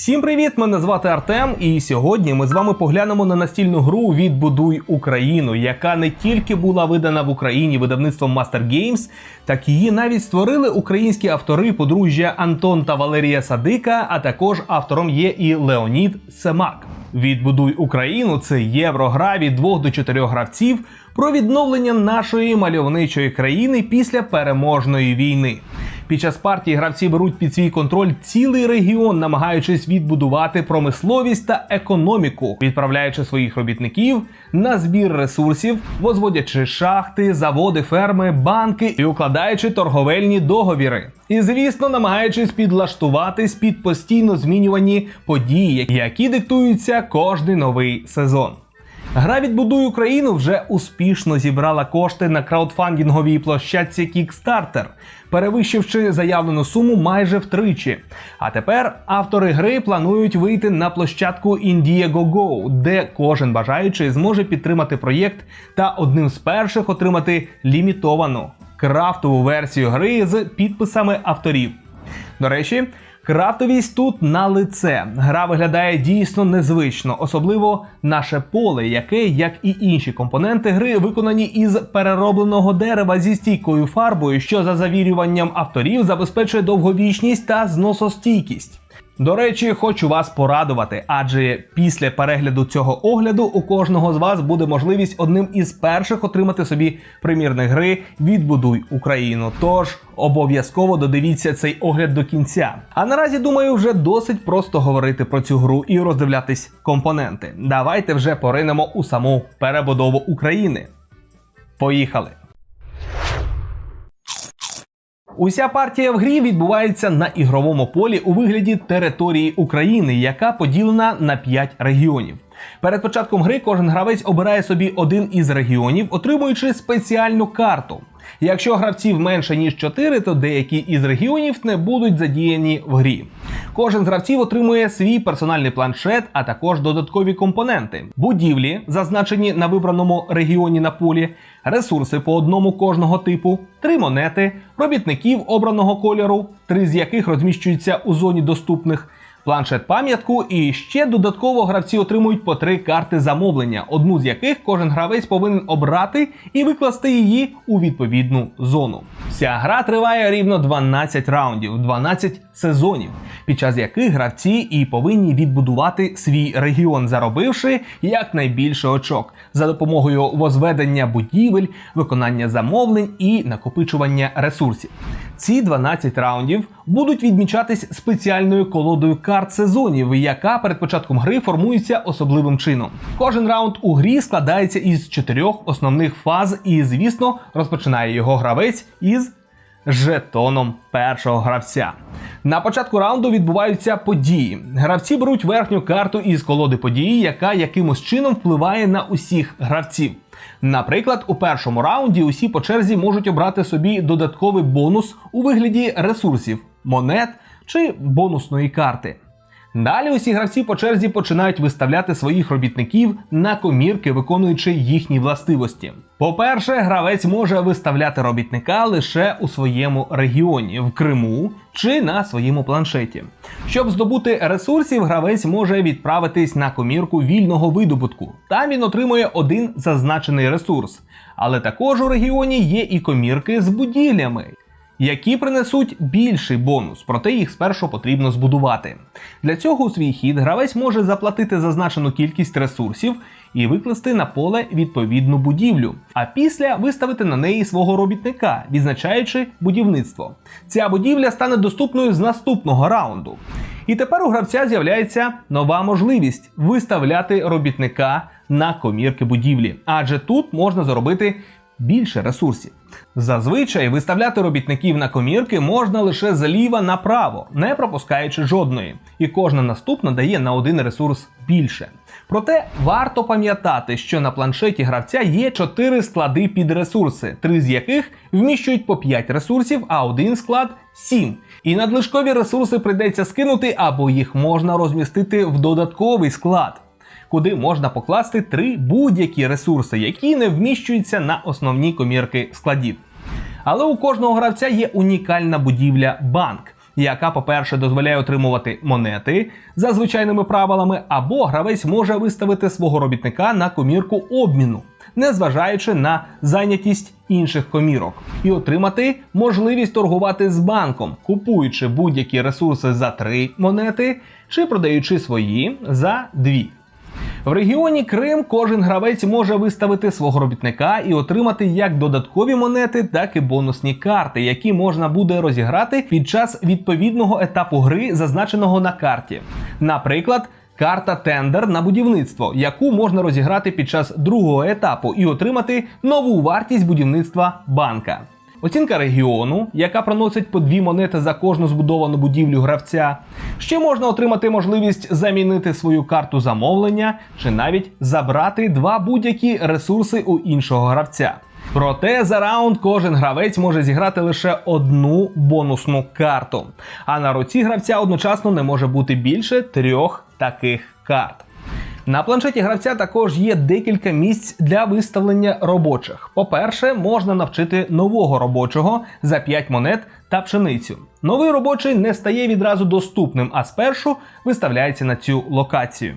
Всім привіт! Мене звати Артем, і сьогодні ми з вами поглянемо на настільну гру Відбудуй Україну, яка не тільки була видана в Україні видавництвом Master Games, так її навіть створили українські автори подружжя Антон та Валерія Садика, а також автором є і Леонід Семак. Відбудуй Україну це єврогра від 2 до 4 гравців про відновлення нашої мальовничої країни після переможної війни. Під час партії гравці беруть під свій контроль цілий регіон, намагаючись відбудувати промисловість та економіку, відправляючи своїх робітників на збір ресурсів, возводячи шахти, заводи, ферми, банки і укладаючи торговельні договіри. І звісно, намагаючись підлаштуватись під постійно змінювані події, які диктуються кожний новий сезон. Гра «Відбудуй Україну вже успішно зібрала кошти на краудфандинговій площадці Kickstarter, перевищивши заявлену суму майже втричі. А тепер автори гри планують вийти на площадку Indiegogo, де кожен бажаючий зможе підтримати проєкт та одним з перших отримати лімітовану крафтову версію гри з підписами авторів. До речі, крафтовість тут на лице. Гра виглядає дійсно незвично, особливо наше поле, яке, як і інші компоненти гри, виконані із переробленого дерева зі стійкою фарбою, що за завірюванням авторів забезпечує довговічність та зносостійкість. До речі, хочу вас порадувати, адже після перегляду цього огляду у кожного з вас буде можливість одним із перших отримати собі примірник гри Відбудуй Україну. Тож обов'язково додивіться цей огляд до кінця. А наразі думаю, вже досить просто говорити про цю гру і роздивлятись компоненти. Давайте вже поринемо у саму перебудову України. Поїхали! Уся партія в грі відбувається на ігровому полі у вигляді території України, яка поділена на 5 регіонів. Перед початком гри кожен гравець обирає собі один із регіонів, отримуючи спеціальну карту. Якщо гравців менше ніж 4, то деякі із регіонів не будуть задіяні в грі. Кожен з гравців отримує свій персональний планшет, а також додаткові компоненти: будівлі, зазначені на вибраному регіоні на полі, ресурси по одному кожного типу, три монети, робітників обраного кольору, три з яких розміщуються у зоні доступних. Планшет пам'ятку і ще додатково гравці отримують по три карти замовлення, одну з яких кожен гравець повинен обрати і викласти її у відповідну зону. Вся гра триває рівно 12 раундів, 12 сезонів, під час яких гравці і повинні відбудувати свій регіон, заробивши якнайбільше очок за допомогою возведення будівель, виконання замовлень і накопичування ресурсів. Ці 12 раундів будуть відмічатись спеціальною колодою карт сезонів, яка перед початком гри формується особливим чином. Кожен раунд у грі складається із чотирьох основних фаз, і, звісно, розпочинає його гравець із жетоном першого гравця. На початку раунду відбуваються події. Гравці беруть верхню карту із колоди події, яка якимось чином впливає на усіх гравців. Наприклад, у першому раунді усі по черзі можуть обрати собі додатковий бонус у вигляді ресурсів, монет чи бонусної карти. Далі усі гравці по черзі починають виставляти своїх робітників на комірки, виконуючи їхні властивості. По-перше, гравець може виставляти робітника лише у своєму регіоні, в Криму чи на своєму планшеті. Щоб здобути ресурсів, гравець може відправитись на комірку вільного видобутку. Там він отримує один зазначений ресурс. Але також у регіоні є і комірки з будівлями які принесуть більший бонус, проте їх спершу потрібно збудувати. Для цього у свій хід гравець може заплатити зазначену кількість ресурсів і викласти на поле відповідну будівлю, а після виставити на неї свого робітника, відзначаючи будівництво. Ця будівля стане доступною з наступного раунду. І тепер у гравця з'являється нова можливість виставляти робітника на комірки будівлі, адже тут можна заробити більше ресурсів. Зазвичай виставляти робітників на комірки можна лише зліва направо, не пропускаючи жодної, і кожна наступна дає на один ресурс більше. Проте варто пам'ятати, що на планшеті гравця є 4 склади під ресурси, три з яких вміщують по 5 ресурсів, а один склад 7. І надлишкові ресурси прийдеться скинути або їх можна розмістити в додатковий склад куди можна покласти три будь-які ресурси, які не вміщуються на основні комірки складів. Але у кожного гравця є унікальна будівля банк, яка, по-перше, дозволяє отримувати монети за звичайними правилами, або гравець може виставити свого робітника на комірку обміну, незважаючи на зайнятість інших комірок, і отримати можливість торгувати з банком, купуючи будь-які ресурси за 3 монети чи продаючи свої за 2. В регіоні Крим кожен гравець може виставити свого робітника і отримати як додаткові монети, так і бонусні карти, які можна буде розіграти під час відповідного етапу гри, зазначеного на карті. Наприклад, карта тендер на будівництво, яку можна розіграти під час другого етапу і отримати нову вартість будівництва банка. Оцінка регіону, яка проносить по дві монети за кожну збудовану будівлю гравця. Ще можна отримати можливість замінити свою карту замовлення чи навіть забрати два будь-які ресурси у іншого гравця. Проте за раунд кожен гравець може зіграти лише одну бонусну карту, а на руці гравця одночасно не може бути більше трьох таких карт. На планшеті гравця також є декілька місць для виставлення робочих. По-перше, можна навчити нового робочого за 5 монет та пшеницю. Новий робочий не стає відразу доступним, а спершу виставляється на цю локацію.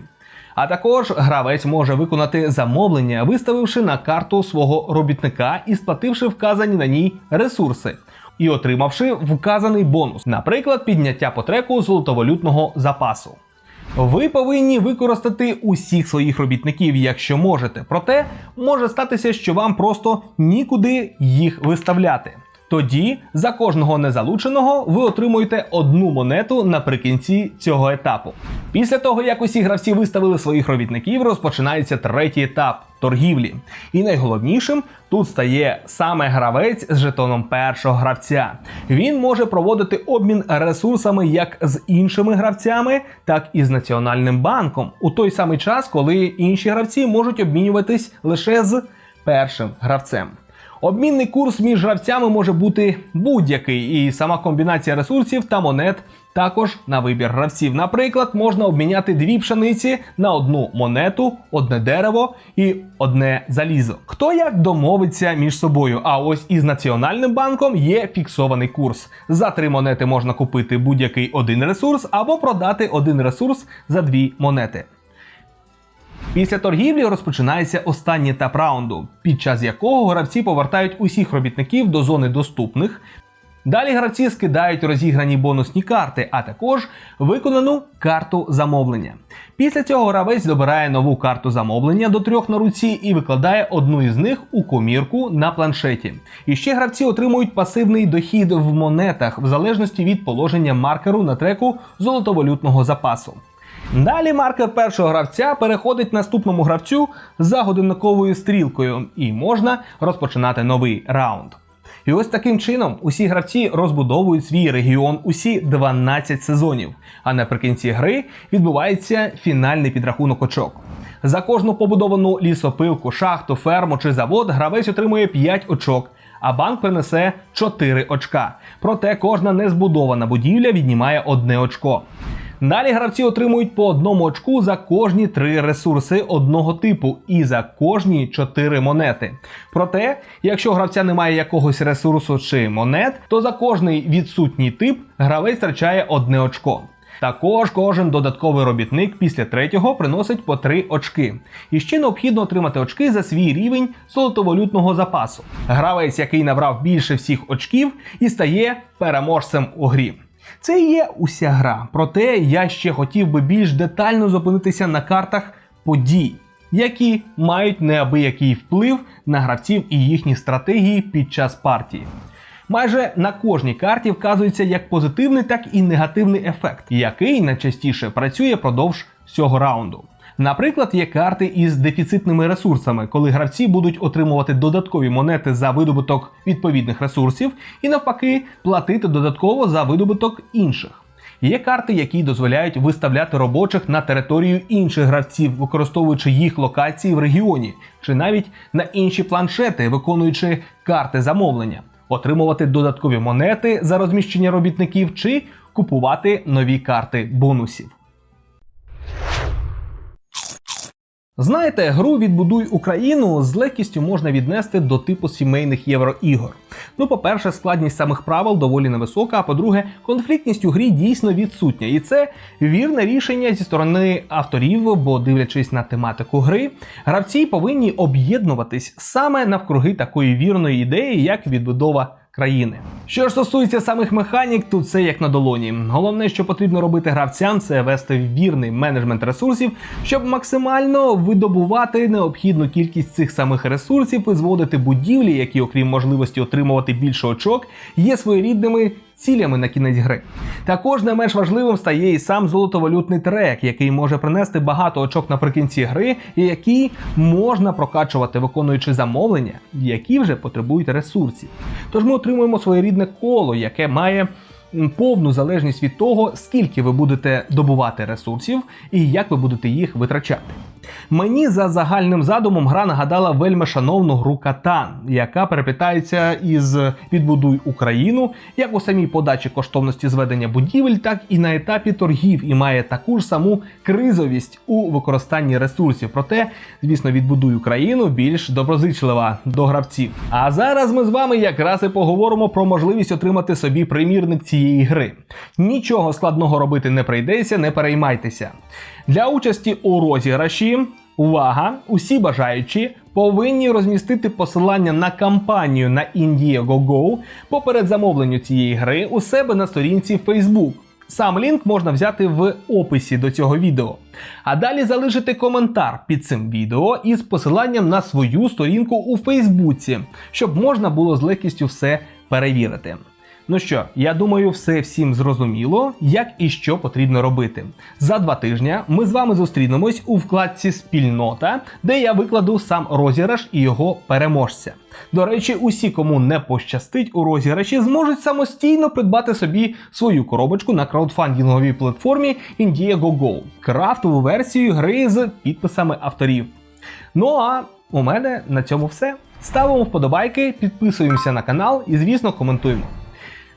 А також гравець може виконати замовлення, виставивши на карту свого робітника і сплативши вказані на ній ресурси. І отримавши вказаний бонус, наприклад, підняття по треку золотовалютного запасу. Ви повинні використати усіх своїх робітників, якщо можете. Проте може статися, що вам просто нікуди їх виставляти. Тоді за кожного незалученого ви отримуєте одну монету наприкінці цього етапу. Після того, як усі гравці виставили своїх робітників, розпочинається третій етап торгівлі. І найголовнішим тут стає саме гравець з жетоном першого гравця. Він може проводити обмін ресурсами як з іншими гравцями, так і з національним банком у той самий час, коли інші гравці можуть обмінюватись лише з першим гравцем. Обмінний курс між гравцями може бути будь-який, і сама комбінація ресурсів та монет також на вибір гравців. Наприклад, можна обміняти дві пшениці на одну монету, одне дерево і одне залізо. Хто як домовиться між собою? А ось із національним банком є фіксований курс. За три монети можна купити будь-який один ресурс або продати один ресурс за дві монети. Після торгівлі розпочинається останній етап раунду, під час якого гравці повертають усіх робітників до зони доступних. Далі гравці скидають розіграні бонусні карти, а також виконану карту замовлення. Після цього гравець добирає нову карту замовлення до трьох на руці і викладає одну із них у комірку на планшеті. І ще гравці отримують пасивний дохід в монетах в залежності від положення маркеру на треку золотовалютного запасу. Далі маркер першого гравця переходить наступному гравцю за годинниковою стрілкою, і можна розпочинати новий раунд. І ось таким чином усі гравці розбудовують свій регіон усі 12 сезонів. А наприкінці гри відбувається фінальний підрахунок очок. За кожну побудовану лісопилку, шахту, ферму чи завод гравець отримує 5 очок, а банк принесе 4 очка. Проте кожна незбудована будівля віднімає одне очко. Далі гравці отримують по одному очку за кожні три ресурси одного типу і за кожні чотири монети. Проте, якщо гравця немає якогось ресурсу чи монет, то за кожний відсутній тип гравець втрачає одне очко. Також кожен додатковий робітник після третього приносить по 3 очки. І ще необхідно отримати очки за свій рівень золотовалютного запасу. Гравець, який набрав більше всіх очків, і стає переможцем у грі. Це є уся гра. Проте я ще хотів би більш детально зупинитися на картах подій, які мають неабиякий вплив на гравців і їхні стратегії під час партії. Майже на кожній карті вказується як позитивний, так і негативний ефект, який найчастіше працює продовж всього раунду. Наприклад, є карти із дефіцитними ресурсами, коли гравці будуть отримувати додаткові монети за видобуток відповідних ресурсів, і навпаки платити додатково за видобуток інших. Є карти, які дозволяють виставляти робочих на територію інших гравців, використовуючи їх локації в регіоні, чи навіть на інші планшети, виконуючи карти замовлення, отримувати додаткові монети за розміщення робітників чи купувати нові карти бонусів. Знаєте, гру Відбудуй Україну з легкістю можна віднести до типу сімейних євроігор. Ну, по-перше, складність самих правил доволі невисока, а по-друге, конфліктність у грі дійсно відсутня. І це вірне рішення зі сторони авторів, бо дивлячись на тематику гри, гравці повинні об'єднуватись саме навкруги такої вірної ідеї, як відбудова країни. Що ж стосується самих механік, то це як на долоні. Головне, що потрібно робити гравцям, це вести вірний менеджмент ресурсів, щоб максимально видобувати необхідну кількість цих самих ресурсів і зводити будівлі, які, окрім можливості отримувати більше очок, є своєрідними. Цілями на кінець гри. Також не менш важливим стає і сам золотовалютний трек, який може принести багато очок наприкінці гри, і який можна прокачувати, виконуючи замовлення, які вже потребують ресурсів. Тож ми отримуємо своєрідне коло, яке має повну залежність від того, скільки ви будете добувати ресурсів і як ви будете їх витрачати. Мені за загальним задумом гра нагадала вельми шановну гру Катан, яка переплітається із відбудуй Україну, як у самій подачі коштовності зведення будівель, так і на етапі торгів, і має таку ж саму кризовість у використанні ресурсів. Проте, звісно, відбудуй Україну більш доброзичлива до гравців. А зараз ми з вами якраз і поговоримо про можливість отримати собі примірник цієї гри. Нічого складного робити не прийдеться, не переймайтеся. Для участі у розіграші. Увага! Усі бажаючі повинні розмістити посилання на кампанію на Indiegogo по передзамовленню цієї гри у себе на сторінці Facebook. Сам лінк можна взяти в описі до цього відео. А далі залишити коментар під цим відео із посиланням на свою сторінку у Фейсбуці, щоб можна було з легкістю все перевірити. Ну що, я думаю, все всім зрозуміло, як і що потрібно робити. За два тижні ми з вами зустрінемось у вкладці Спільнота, де я викладу сам розіграш і його переможця. До речі, усі, кому не пощастить у розіграші, зможуть самостійно придбати собі свою коробочку на краудфандинговій платформі Indiegogo, крафтову версію гри з підписами авторів. Ну а у мене на цьому все. Ставимо вподобайки, підписуємося на канал і, звісно, коментуємо.